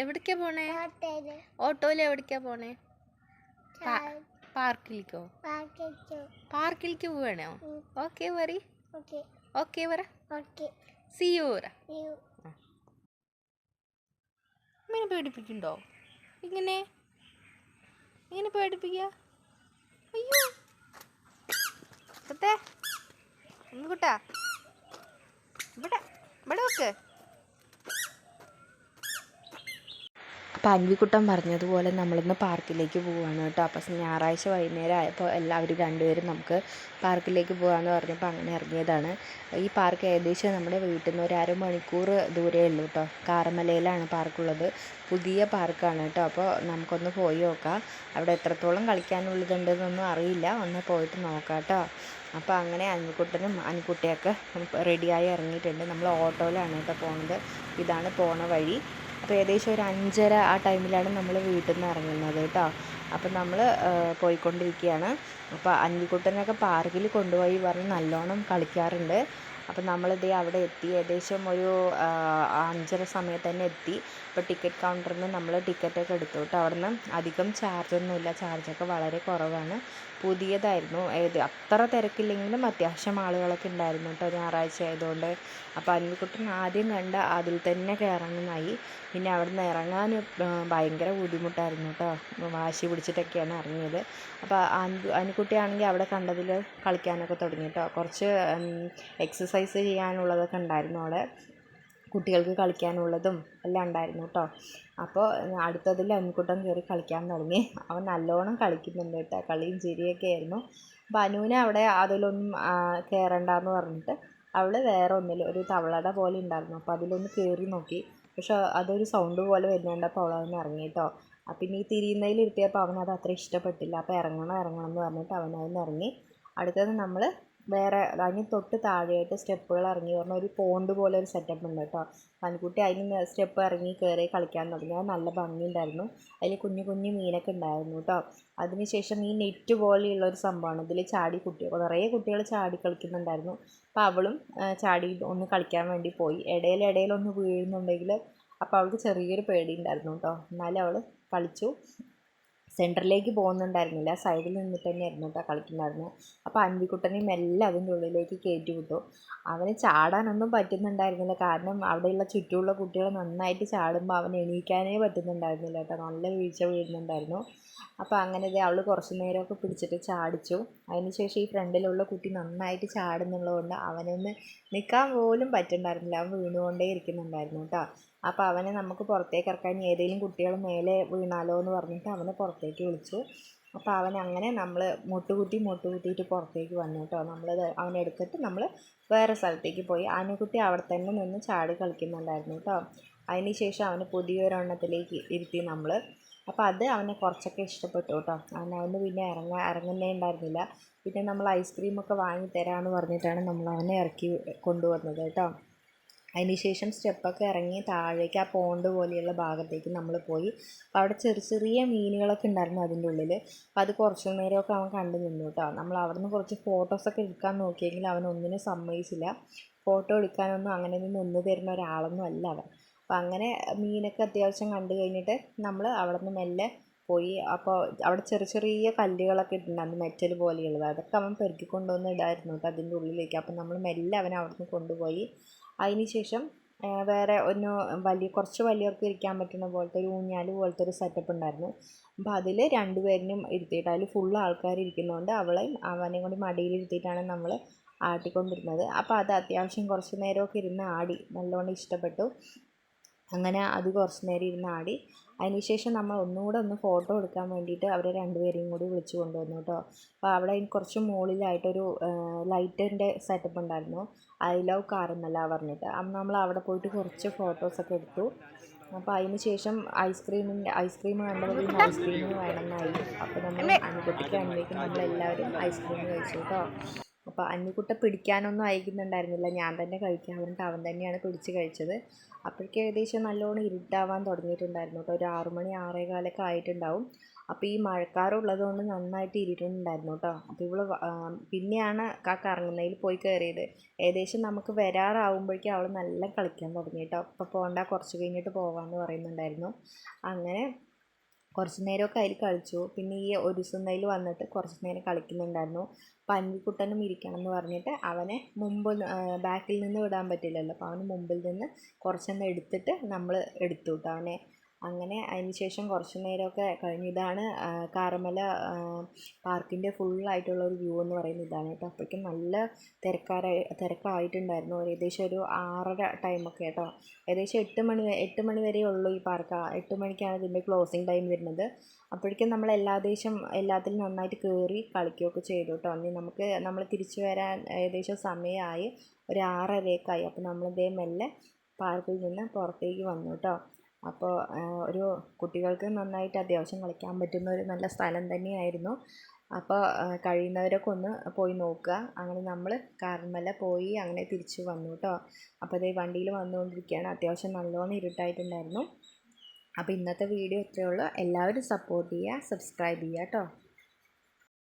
എവിടേക്കാ പോണേ? ഓട്ടോയിൽ എവിടേക്കാ പോണേ? പാർക്കിലേക്കോ? പാർക്കിലേക്ക്. പോവാണോ? Okay worry. ഓക്കെ. വറ സി യു പറ ഇങ്ങനെ പേടിപ്പിക്കണ്ടോ ഇങ്ങനെ? ഇങ്ങനെ പേടിപ്പിക്കുക? അയ്യോ. ഇവിടെ ഇവിടെ വെക്ക്. അപ്പം അൻവിക്കുട്ടൻ പറഞ്ഞതുപോലെ നമ്മളിന്ന് പാർക്കിലേക്ക് പോവുകയാണ് കേട്ടോ. അപ്പം ഞായറാഴ്ച വൈകുന്നേരം ആയപ്പോൾ എല്ലാവരും രണ്ടുപേരും നമുക്ക് പാർക്കിലേക്ക് പോകാമെന്ന് പറഞ്ഞപ്പോൾ അങ്ങനെ ഇറങ്ങിയതാണ്. ഈ പാർക്ക് ഏകദേശം നമ്മുടെ വീട്ടിൽ നിന്ന് ഒരു അരമണിക്കൂർ ദൂരമേ ഉള്ളൂ കേട്ടോ കാറമലയിലാണ് പാർക്കുള്ളത്. പുതിയ പാർക്കാണ് കേട്ടോ. അപ്പോൾ നമുക്കൊന്ന് പോയി നോക്കാം. അവിടെ എത്രത്തോളം കളിക്കാനുള്ളതുണ്ടെന്നൊന്നും അറിയില്ല. ഒന്ന് പോയിട്ട് നോക്കാം കേട്ടോ അപ്പോൾ അങ്ങനെ അൻകുട്ടനും അനിക്കുട്ടിയൊക്കെ റെഡിയായി ഇറങ്ങിയിട്ടുണ്ട്. നമ്മൾ ഓട്ടോയിലാണ് കേട്ടോ പോണത്. ഇതാണ് പോണ വഴി. അപ്പോൾ ഏകദേശം ഒരു അഞ്ചര ആ ടൈമിലാണ് നമ്മൾ വീട്ടിൽ നിന്ന് ഇറങ്ങുന്നത് കേട്ടോ. അപ്പം നമ്മൾ പോയിക്കൊണ്ടിരിക്കുകയാണ്. അപ്പോൾ അനിൽക്കുട്ടനൊക്കെ പാർക്കിൽ കൊണ്ടുപോയി പറഞ്ഞ് നല്ലോണം കളിക്കാറുണ്ട്. അപ്പം നമ്മളിതേ അവിടെ എത്തി. ഏകദേശം ഒരു അഞ്ചര സമയത്ത് തന്നെ എത്തി. അപ്പോൾ ടിക്കറ്റ് കൗണ്ടറിൽ നിന്ന് നമ്മൾ ടിക്കറ്റൊക്കെ എടുത്തു. കേട്ടോ അവിടെ നിന്ന് അധികം ചാർജൊന്നുമില്ല. ചാർജൊക്കെ വളരെ കുറവാണ്. പുതിയതായിരുന്നു. ഏത് അത്ര തിരക്കില്ലെങ്കിലും അത്യാവശ്യം ആളുകളൊക്കെ ഉണ്ടായിരുന്നു കേട്ടോ ഞായറാഴ്ച ആയതുകൊണ്ട്. അപ്പോൾ അനിൽക്കുട്ടൻ ആദ്യം കണ്ട അതിൽ തന്നെ കയറണമെന്നായി. പിന്നെ അവിടെ നിന്ന് ഇറങ്ങാൻ ഭയങ്കര ബുദ്ധിമുട്ടായിരുന്നു കേട്ടോ വാശി പിടിച്ചിട്ടൊക്കെയാണ് ഇറങ്ങിയത്. അപ്പോൾ അൻകു അൻകുട്ടിയാണെങ്കിൽ അവിടെ കണ്ടതിൽ കളിക്കാനൊക്കെ തുടങ്ങി കേട്ടോ കുറച്ച് എക്സസൈസ് ചെയ്യാനുള്ളതൊക്കെ ഉണ്ടായിരുന്നു അവിടെ. കുട്ടികൾക്ക് കളിക്കാനുള്ളതും എല്ലാം ഉണ്ടായിരുന്നു കേട്ടോ അപ്പോൾ അടുത്തതിൽ അൻകുട്ടൻ കയറി കളിക്കാൻ തുടങ്ങി. അവൻ നല്ലോണം കളിക്കുന്നുണ്ട് കേട്ടോ കളിയും ചിരിയൊക്കെ ആയിരുന്നു. അനുവിനെ അവിടെ അതിലൊന്നും കയറണ്ടെന്ന് പറഞ്ഞിട്ട് അവൾ വേറെ ഒന്നിൽ ഒരു തവളട പോലെ ഉണ്ടായിരുന്നു. അപ്പോൾ അതിലൊന്ന് കയറി നോക്കി. പക്ഷെ അതൊരു സൗണ്ട് പോലെ വരുന്നുണ്ട്. അപ്പോൾ അവളൊന്ന് ഇറങ്ങി കേട്ടോ പിന്നെ ഈ തിരിയുന്നതിൽ ഇരുത്തിയപ്പോൾ അവനത് അത്ര ഇഷ്ടപ്പെട്ടില്ല. അപ്പോൾ ഇറങ്ങണം ഇറങ്ങണം എന്ന് പറഞ്ഞിട്ട് അവൻ അതിന് ഇറങ്ങി. അടുത്തത് നമ്മൾ വേറെ അതിന് തൊട്ട് താഴെയായിട്ട് സ്റ്റെപ്പുകൾ ഇറങ്ങി പറഞ്ഞ ഒരു പോണ്ട് പോലെ ഒരു സെറ്റപ്പ് ഉണ്ട് കേട്ടോ. പനിക്കുട്ടി അതിന് സ്റ്റെപ്പ് ഇറങ്ങി കയറി കളിക്കാൻ തുടങ്ങി. അത് നല്ല ഭംഗിയുണ്ടായിരുന്നു. അതിൽ കുഞ്ഞു കുഞ്ഞു മീനൊക്കെ ഉണ്ടായിരുന്നു കേട്ടോ. അതിനുശേഷം ഈ നെറ്റ് പോലെയുള്ള ഒരു സംഭവമാണ്. ഇതിൽ ചാടി കുട്ടികൾ നിറയെ കുട്ടികൾ ചാടി കളിക്കുന്നുണ്ടായിരുന്നു. അപ്പോൾ അവളും ചാടി ഒന്ന് കളിക്കാൻ വേണ്ടി പോയി. ഒന്ന് വീഴുന്നുണ്ടെങ്കിൽ അപ്പോൾ അവൾക്ക് ചെറിയൊരു പേടി ഉണ്ടായിരുന്നു കേട്ടോ. എന്നാലും അവൾ കളിച്ചു. സെന്ററിലേക്ക് പോകുന്നുണ്ടായിരുന്നില്ല. സൈഡിൽ നിന്നിട്ട് തന്നെയായിരുന്നു കേട്ടോ കളിക്കുന്നുണ്ടായിരുന്നത് അപ്പോൾ അൻവിക്കുട്ടനെയും എല്ലാം അതിന്റെ ഉള്ളിലേക്ക് കയറ്റി വിട്ടു അവന് ചാടാനൊന്നും പറ്റുന്നുണ്ടായിരുന്നില്ല. കാരണം അവിടെയുള്ള ചുറ്റുമുള്ള കുട്ടികൾ നന്നായിട്ട് ചാടുമ്പോൾ അവൻ എണീക്കാനേ പറ്റുന്നുണ്ടായിരുന്നില്ല കേട്ടോ നല്ല വീഴ്ച വീഴുന്നുണ്ടായിരുന്നു. അപ്പോൾ അങ്ങനെ ദേ അവൾ കുറച്ച് നേരമൊക്കെ പിടിച്ചിട്ട് ചാടിച്ചു. അതിനുശേഷം ഈ ഫ്രണ്ടിലുള്ള കുട്ടി നന്നായിട്ട് ചാടുന്നുള്ളതുകൊണ്ട് അവനൊന്ന് നിൽക്കാൻ പോലും പറ്റുന്നുണ്ടായിരുന്നില്ല അവൻ വീണുകൊണ്ടേ ഇരിക്കുന്നുണ്ടായിരുന്നു കേട്ടോ. അപ്പോൾ അവനെ നമുക്ക് പുറത്തേക്ക് ഇറക്കാൻ ഏതെങ്കിലും കുട്ടികൾ മേലെ വീണാലോ എന്ന് പറഞ്ഞിട്ട് അവനെ പുറത്തേക്ക് വിളിച്ചു. അപ്പോൾ അവൻ അങ്ങനെ നമ്മൾ മുട്ടുകുത്തി മുട്ടുകുത്തിയിട്ട് പുറത്തേക്ക് വന്നു കേട്ടോ. നമ്മളത് അവനെ എടുത്തിട്ട് നമ്മൾ വേറെ സ്ഥലത്തേക്ക് പോയി. ആനക്കുട്ടി അവിടെ തന്നെ നിന്ന് ചാടി കളിക്കുന്നുണ്ടായിരുന്നു കേട്ടോ. അതിന് ശേഷം അവന് പുതിയൊരെണ്ണത്തിലേക്ക് ഇരുത്തി നമ്മൾ അപ്പോൾ അത് അവനെ കുറച്ചൊക്കെ ഇഷ്ടപ്പെട്ടു കേട്ടോ. അവൻ അവന് പിന്നെ ഇറങ്ങാൻ ഇറങ്ങുന്നേ ഉണ്ടായിരുന്നില്ല. പിന്നെ നമ്മൾ ഐസ്ക്രീമൊക്കെ വാങ്ങി തരാമെന്ന് പറഞ്ഞിട്ടാണ് നമ്മൾ അവനെ ഇറക്കി കൊണ്ടുവന്നത് കേട്ടോ. അതിന് ശേഷം സ്റ്റെപ്പൊക്കെ ഇറങ്ങി താഴേക്ക് ആ പോണ്ട് പോലെയുള്ള ഭാഗത്തേക്ക് നമ്മൾ പോയി. അപ്പോൾ അവിടെ ചെറിയ ചെറിയ മീനുകളൊക്കെ ഉണ്ടായിരുന്നു അതിന്റെ ഉള്ളിൽ. അപ്പോൾ അത് കുറച്ച് നേരമൊക്കെ അവൻ കണ്ടു നിന്നു കേട്ടോ. നമ്മൾ അവിടെ നിന്ന് കുറച്ച് ഫോട്ടോസൊക്കെ എടുക്കാൻ നോക്കിയെങ്കിൽ അവൻ ഒന്നിനും സമ്മതിച്ചില്ല. ഫോട്ടോ എടുക്കാനൊന്നും അങ്ങനെ നിന്ന് തരുന്ന ഒരാളൊന്നും അല്ല അവൻ. അപ്പോൾ അങ്ങനെ മീനൊക്കെ അത്യാവശ്യം കണ്ടു കഴിഞ്ഞിട്ട് നമ്മൾ അവിടെ നിന്ന് മെല്ലെ പോയി. അപ്പോൾ അവിടെ ചെറിയ ചെറിയ കല്ലുകളൊക്കെ ഇട്ടിട്ടുണ്ടായിരുന്നു മെറ്റൽ പോലെയുള്ളത്. അതൊക്കെ അവൻ പെറുക്കി കൊണ്ടുവന്ന് ഇടായിരുന്നു കേട്ടോ അതിന്റെ ഉള്ളിലേക്ക്. അപ്പം നമ്മൾ മെല്ലെ അവൻ അവിടെ നിന്ന് കൊണ്ടുപോയി. അതിന് ശേഷം വേറെ ഒന്ന് വലിയ കുറച്ച് വലിയവർക്ക് ഇരിക്കാൻ പറ്റുന്ന പോലത്തെ ഒരു ഊഞ്ഞാൽ പോലത്തെ ഒരു സെറ്റപ്പ് ഉണ്ടായിരുന്നു. അപ്പോൾ അതിൽ രണ്ടുപേരിനും ഇരുത്തിയിട്ട് അതിൽ ഫുൾ ആൾക്കാർ ഇരിക്കുന്നതുകൊണ്ട് അവളെയും അവനെയും കൂടി മടിയിൽ ഇരുത്തിയിട്ടാണ് നമ്മൾ ആട്ടിക്കൊണ്ടിരുന്നത്. അപ്പോൾ അത് അത്യാവശ്യം കുറച്ച് നേരമൊക്കെ ഇരുന്ന് ആടി. നല്ലോണം ഇഷ്ടപ്പെട്ടു. അങ്ങനെ അത് കുറച്ച് നേരം ഇരുന്ന് ആടി. അതിനുശേഷം നമ്മൾ ഒന്നുകൂടെ ഒന്ന് ഫോട്ടോ എടുക്കാൻ വേണ്ടിയിട്ട് അവരെ രണ്ടുപേരെയും കൂടി വിളിച്ചു കൊണ്ടുവന്നു കേട്ടോ. അപ്പോൾ അവിടെ കുറച്ച് മുകളിലായിട്ടൊരു ലൈറ്റിന്റെ സെറ്റപ്പ് ഉണ്ടായിരുന്നു. ഐ ലവ് കാർ എന്നല്ല പറഞ്ഞിട്ട്. അന്ന് നമ്മൾ അവിടെ പോയിട്ട് കുറച്ച് ഫോട്ടോസൊക്കെ എടുത്തു. അപ്പോൾ അതിന് ശേഷം ഐസ്ക്രീമിന്റെ ഐസ്ക്രീം കണ്ടപ്പോൾ ഐസ്ക്രീം വേണമെന്നായി. അപ്പോൾ നമ്മൾ അനുകുട്ടിക്ക് അന്വേഷിക്കും നമ്മളെല്ലാവരും ഐസ്ക്രീം കഴിച്ചു കേട്ടോ. അപ്പോൾ അന്നിക്കുട്ട പിടിക്കാനൊന്നും അയക്കുന്നുണ്ടായിരുന്നില്ല. ഞാൻ തന്നെ കഴിക്കാൻ പറഞ്ഞിട്ട് അവൻ തന്നെയാണ് പിടിച്ച് കഴിച്ചത്. അപ്പോഴേക്കും ഏകദേശം നല്ലോണം ഇരുട്ടാവാൻ തുടങ്ങിയിട്ടുണ്ടായിരുന്നു കേട്ടോ. ഒരു ആറുമണി മണി ആറേകാലൊക്കെ ആയിട്ടുണ്ടാവും. അപ്പോൾ ഈ മഴക്കാറുള്ളത് കൊണ്ട് നന്നായിട്ട് ഇരുട്ടുണ്ടായിരുന്നു കേട്ടോ. അപ്പോൾ ഇവൾ പിന്നെയാണ് ആ കറങ്ങുന്നതിൽ പോയി കയറിയത്. ഏകദേശം നമുക്ക് വരാറാവുമ്പോഴേക്കും അവൾ നല്ല കളിക്കാൻ തുടങ്ങി കേട്ടോ. അപ്പോൾ പോകണ്ട കുറച്ച് കഴിഞ്ഞിട്ട് പോകാമെന്ന് പറയുന്നുണ്ടായിരുന്നു. അങ്ങനെ കുറച്ച് നേരമൊക്കെ അതിൽ കളിച്ചു. പിന്നെ ഈ ഒരു സുന്നയിൽ വന്നിട്ട് കുറച്ച് നേരം കളിക്കുന്നുണ്ടായിരുന്നു. പന്നിക്കുട്ടനും ഇരിക്കണം എന്ന് പറഞ്ഞിട്ട് അവനെ മുമ്പ് ബാക്കിൽ നിന്ന് വിടാൻ പറ്റില്ലല്ലോ. അപ്പോൾ അവന് മുമ്പിൽ നിന്ന് കുറച്ചൊന്ന് എടുത്തിട്ട് നമ്മൾ എടുത്തു കേട്ടോ അവനെ അങ്ങനെ അതിന് ശേഷം കുറച്ച് നേരമൊക്കെ കഴിഞ്ഞ്. ഇതാണ് കാർമല പാർക്കിന്റെ ഫുള്ളായിട്ടുള്ള ഒരു വ്യൂ എന്ന് പറയുന്നത് ഇതാണ് കേട്ടോ. അപ്പോഴേക്കും നല്ല തിരക്കാരായി തിരക്കായിട്ടുണ്ടായിരുന്നു. ഏകദേശം ഒരു ആറര ടൈമൊക്കെ കേട്ടോ. ഏകദേശം എട്ട് മണി എട്ട് മണി വരെ ഉള്ളൂ ഈ പാർക്ക്. എട്ട് മണിക്കാണ് ഇതിന്റെ ക്ലോസിങ് ടൈം വരുന്നത്. അപ്പോഴേക്കും നമ്മൾ എല്ലാ ദേശം എല്ലാത്തിലും നന്നായിട്ട് കയറി കളിക്കുകയൊക്കെ ചെയ്തു കേട്ടോ. അന്ന് നമുക്ക് നമ്മൾ തിരിച്ചു വരാൻ ഏകദേശം സമയമായി ഒരു ആറരയൊക്കെ ആയി. അപ്പോൾ നമ്മളിതേ മെല്ലെ പാർക്കിൽ നിന്ന് പുറത്തേക്ക് വന്നു കേട്ടോ. അപ്പോൾ ഒരു കുട്ടികൾക്ക് നന്നായിട്ട് അത്യാവശ്യം കളിക്കാൻ പറ്റുന്ന ഒരു നല്ല സ്ഥലം തന്നെയായിരുന്നു. അപ്പോൾ കഴിയുന്നവരൊക്കെ ഒന്ന് പോയി നോക്കുക. അങ്ങനെ നമ്മൾ കാർമല പോയി അങ്ങനെ തിരിച്ചു വന്നു കേട്ടോ അപ്പോൾ അതേ വണ്ടിയിൽ വന്നുകൊണ്ടിരിക്കുകയാണ്. അത്യാവശ്യം നല്ലോണം ഇരുട്ടായിട്ടുണ്ടായിരുന്നു. അപ്പോൾ ഇന്നത്തെ വീഡിയോ ഇത്രയേ എല്ലാവരും സപ്പോർട്ട് ചെയ്യുക സബ്സ്ക്രൈബ് ചെയ്യുക കേട്ടോ